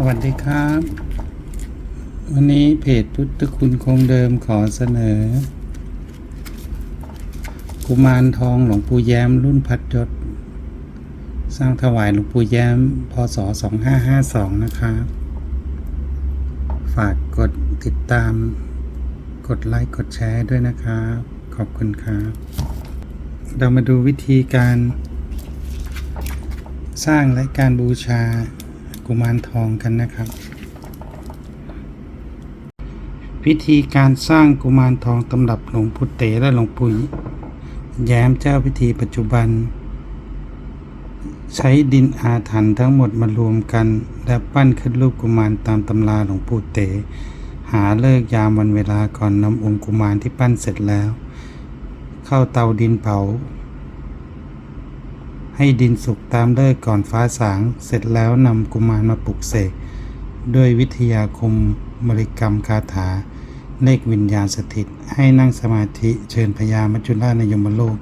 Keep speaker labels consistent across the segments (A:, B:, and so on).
A: สวัสดีครับ วันนี้เพจพุทธคุณคงเดิมขอเสนอ กุมารทองหลวงปู่แย้มรุ่นพัดยศ สร้างถวายหลวงปู่แย้มพศ 2552 นะครับ ฝากกดติดตาม กดไลค์ กดแชร์ด้วยนะครับ ขอบคุณครับ เรามาดูวิธีการสร้างและการบูชา กุมารทองกันนะครับพิธีการสร้างกุมารทองตำรับหลวงปู่เต๋และหลวงปู่แย้มเจ้าพิธีปัจจุบัน ใช้ดินอาถรรพ์ทั้งหมดมารวมกัน และปั้นขึ้นรูปกุมารตามตำราหลวงปู่เต๋หาเลิกยามวันเวลาก่อนนำองค์กุมารที่ปั้นเสร็จแล้ว เข้าเตาดินเผา ให้ดินสุกตามเลิกก่อนฟ้าสาง เสร็จแล้วนำกุมารมาปลุกเสกด้วยวิทยาคมบริกรรมคาถา เลขวิญญาณสถิต ให้นั่งสมาธิเชิญพญามัจจุราชในยมโลก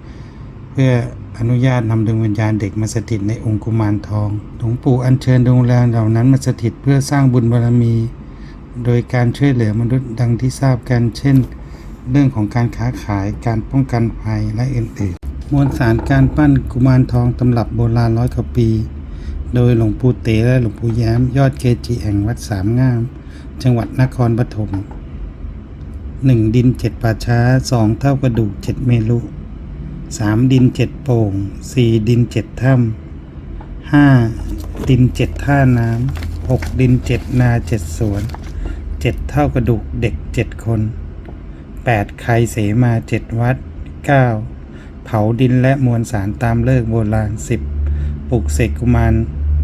A: เพื่ออนุญาตนำดวงวิญญาณเด็กมาสถิตในองค์กุมารทองหลวงปู่อัญเชิญดวงวิญญาณเหล่านั้นมาสถิตเพื่อสร้างบุญบารมี โดยการช่วยเหลือมนุษย์ดังที่ทราบกัน เช่น เรื่องของการค้าขายการป้องกันภัยและอื่นๆ มวลสารการปั้นกุมารทองตำรับโบราณร้อยกว่าปี โดยหลวงปู่เต๋และหลวงปู่แย้ม ยอดเกจิแห่งวัดสามงาม จังหวัดนครปฐมหนึ่งดินเจ็ดป่าช้าสองเท่ากระดูกเจ็ดเมลุสามดินเจ็ดโป่งสี่ดินเจ็ดถ้ำห้าดินเจ็ดท่าน้ำหกดินเจ็ดนาเจ็ดสวนเจ็ดเท่ากระดูกเด็กเจ็ดคนแปดไคเสมาเจ็ดวัดเก้า เผาดินและมวลสารตามเลิกโบราณสิบปลุกเสกกุมาร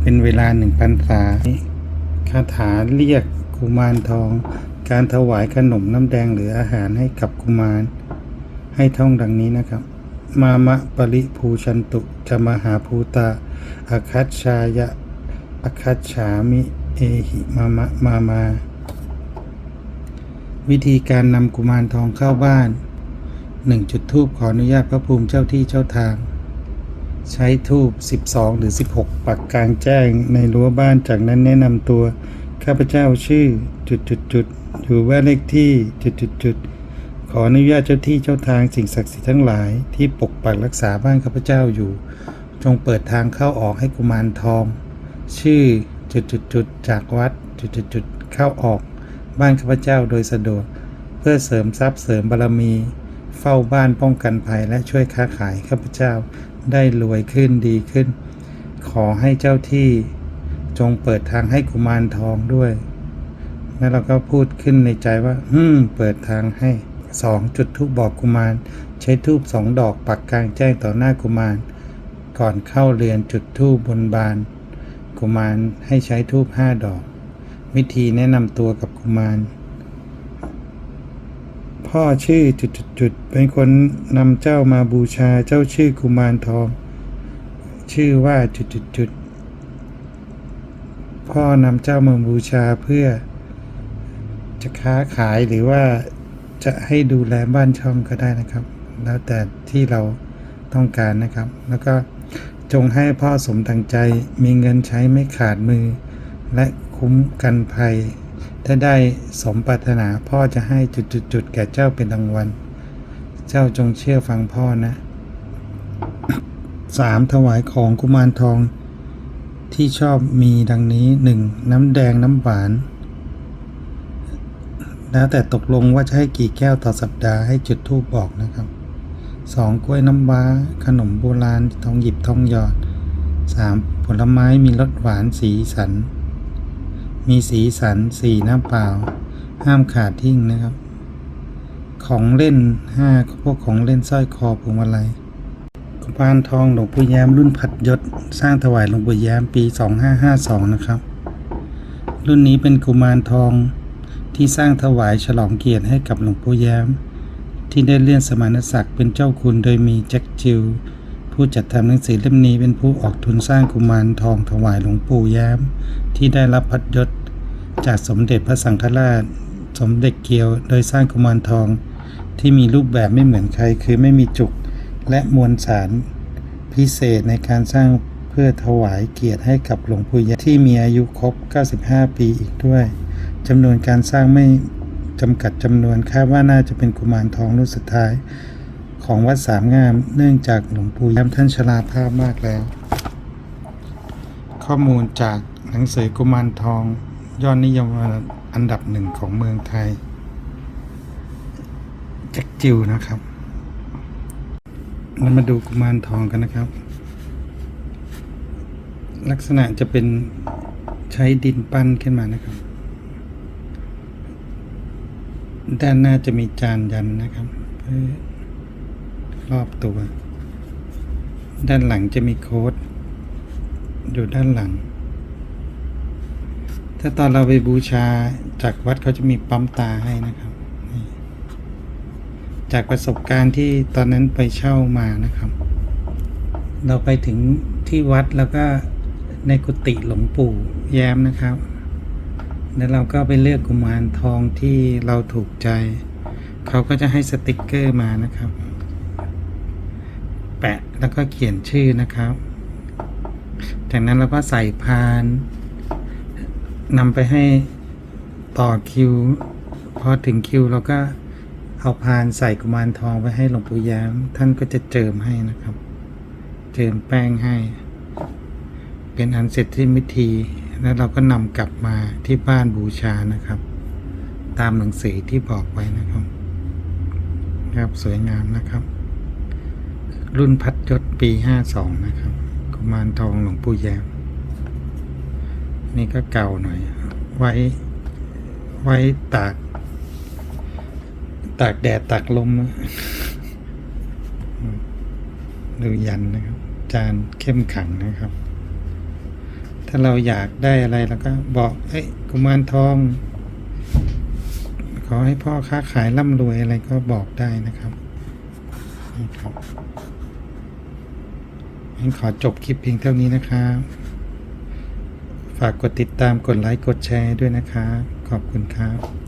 A: เป็นเวลาหนึ่งพรรษาคาถาเรียกกุมารทอง การถวายขนมน้ำแดงหรืออาหารให้กับกุมาร ให้ท่องดังนี้นะครับ มามะปริภูชันตุจะมหาภูตาอาคัตชายะอาคัตฉามิเอหิมามะมามา วิธีการนำกุมารทองเข้าบ้าน หนึ่งจุดทูบขออนุญาตพระภูมิเจ้าที่เจ้าทาง ใช้ทูบ12 หรือ 16 ปักกลางแจ้งในรั้วบ้านจากนั้นแนะนำตัว ข้าพเจ้าชื่อจุดจุดจุดอยู่บ้านเลขที่จุดจุดจุดขออนุญาตเจ้าที่เจ้าทางสิ่งศักดิ์สิทธิ์ทั้งหลายที่ปกปักรักษาบ้านข้าพเจ้าอยู่ จงเปิดทางเข้าออกให้กุมารทอง ชื่อจุดจุดจุดจากวัดจุดจุดจุดเข้าออก บ้านข้าพเจ้าโดยสะดวก เพื่อเสริมทรัพย์เสริมบารมี เฝ้าบ้านป้องกันภัยและช่วยค้าขายข้าพเจ้าได้รวยขึ้นดีขึ้น ขอให้เจ้าที่จงเปิดทางให้กุมารทองด้วย แล้วเราก็พูดขึ้นในใจว่าฮึมเปิดทางให้สองจุดทูบบอกกุมาร ใช้ทูบสองดอกปักกลางแจ้งต่อหน้ากุมาร ก่อนเข้าเรียนจุดทูบบนบาน กุมารให้ใช้ทูบห้าดอก วิธีแนะนำตัวกับกุมาร พ่อชื่อจุดจุดจุดเป็นคนนำเจ้ามาบูชาเจ้าชื่อกุมารทอง ชื่อว่าจุดจุดจุดพ่อนำเจ้ามาบูชาเพื่อ จะค้าขายหรือว่าจะให้ดูแลบ้านช่องก็ได้นะครับ แล้วแต่ที่เราต้องการนะครับ แล้วก็จงให้พ่อสมดังใจมีเงินใช้ไม่ขาดมือ และคุ้มกันภัย ถ้าได้สมปรารถนาพ่อจะให้จุดๆๆแก่เจ้าเป็นรางวัล เจ้าจงเชื่อฟังพ่อนะสามถวายของกุมารทองที่ชอบมีดังนี้หนึ่งน้ำแดงน้ำหวาน แล้วแต่ตกลงว่าจะให้กี่แก้วต่อสัปดาห์ให้จุดทูบบอกนะครับสองกล้วยน้ำว้า ขนมโบราณทองหยิบทองหยอดสามผลไม้มีรสหวานสีสัน มีสีสันสีน้ำเปล่า ห้ามขาดทิ้งนะครับ ของเล่นห้าพวกของเล่นสร้อยคอพวงมาลัยกุมารทองหลวงปู่แย้มรุ่นผัดยศ สร้างถวายหลวงปู่แย้มปี 2552 นะครับ รุ่นนี้เป็นกุมารทองที่สร้างถวายฉลองเกียรติให้กับหลวงปู่แย้ม ที่ได้เลื่อนสมณศักดิ์เป็นเจ้าคุณโดยมีแจ็คจิว ผู้จัดทำหนังสือเล่มนี้เป็นผู้ออกทุนสร้างกุมารทองถวายหลวงปู่แย้ม ที่ได้รับพัดยศ จากสมเด็จพระสังฆราช สมเด็จเกียว โดยสร้างกุมารทอง ที่มีรูปแบบไม่เหมือนใคร คือไม่มีจุกและมวลสารพิเศษในการสร้างเพื่อถวายเกียรติให้กับหลวงปู่ยะที่มีอายุครบ 95 ปีอีกด้วยจำนวนการสร้างไม่จำกัดจำนวนคาดว่าน่าจะเป็นกุมารทองรุ่นสุดท้าย ของวัดสามงาม เนื่องจากหลวงปู่ย้ำท่านชราภาพมากแล้ว ข้อมูลจากหนังสือกุมารทอง ยอดนิยมอันดับหนึ่งของเมืองไทยแจ็คจิวนะครับเรามาดูกุมารทองกันนะครับ ลักษณะจะเป็นใช้ดินปั้นขึ้นมานะครับ ด้านหน้าจะมีจานยันนะครับ รอบตัว ด้านหลังจะมีโค้ด อยู่ด้านหลัง ถ้าตอนเราไปบูชาจากวัดเขาจะมีปั๊มตาให้นะครับ จากประสบการณ์ที่ตอนนั้นไปเช่ามานะครับ เราไปถึงที่วัดแล้วก็ในกุฏิหลวงปู่แย้มนะครับ แล้วเราก็ไปเลือกกุมารทองที่เราถูกใจ เขาก็จะให้สติกเกอร์มานะครับ แปะแล้วก็เขียนชื่อนะครับ จากนั้นเราก็ใส่พานนำไปให้ต่อคิว พอถึงคิวเราก็เอาพานใส่กุมารทองไปให้หลวงปู่ย้มท่านก็จะเจิมให้นะครับ เจิมแป้งให้ เป็นอันเสร็จที่พิธี แล้วเราก็นำกลับมาที่บ้านบูชานะครับ ตามหนังสือที่บอกไว้นะครับ ครับสวยงามนะครับ รุ่นพัดยศปีห้าสองนะครับกุมารทองหลวงปู่แย้มนี่ก็เก่าหน่อย ไว้ ไว้ตาก ตากแดดตากลมนะอืมดูยันนะครับ จานเข้มขังนะครับ ถ้าเราอยากได้อะไรเราก็บอกเอ้ยกุมารทอง ขอให้พ่อค้าขายร่ำรวยอะไรก็บอกได้นะครับนี่ครับ งั้นขอจบคลิปเพียงเท่านี้นะครับ ฝากกดติดตามกดไลค์กดแชร์ด้วยนะครับ ขอบคุณครับ